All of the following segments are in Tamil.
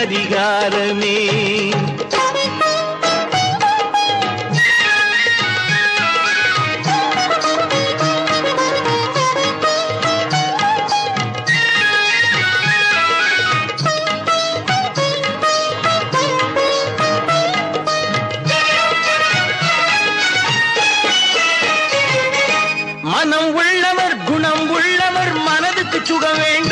அதிகாரமே. மனம் உள்ளவர் குணம் உள்ளவர் மனதுக்கு சுக வேண்டும்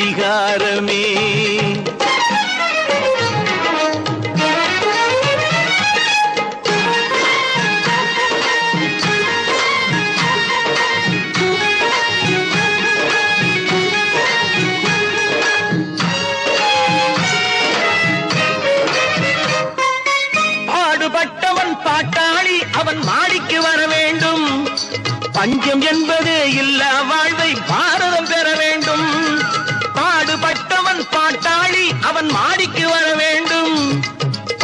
அதிகாரமே பாடுபட்டவன் பாட்டாளி அவன் மாடிக்கு வர வேண்டும். பஞ்சம் என்பது இல்ல வாழ்வை பாரதம் பெற வேண்டும்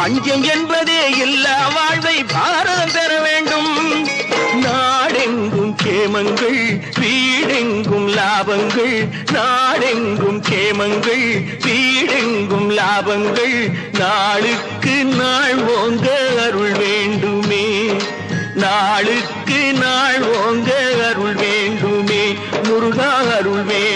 பஞ்சம் என்பதே இல்ல வாழ்வை பாரதம் பெற வேண்டும். நாடெங்கும் கேமங்கள் வீடெங்கும் லாபங்கள் நாடெங்கும் கேமங்கள் வீடெங்கும் லாபங்கள். நாளுக்கு நாள் ஓங்க அருள் வேண்டுமே. நாளுக்கு நாள் ஓங்க அருள் வேண்டுமே. முருகா அருள் வேண்டும்.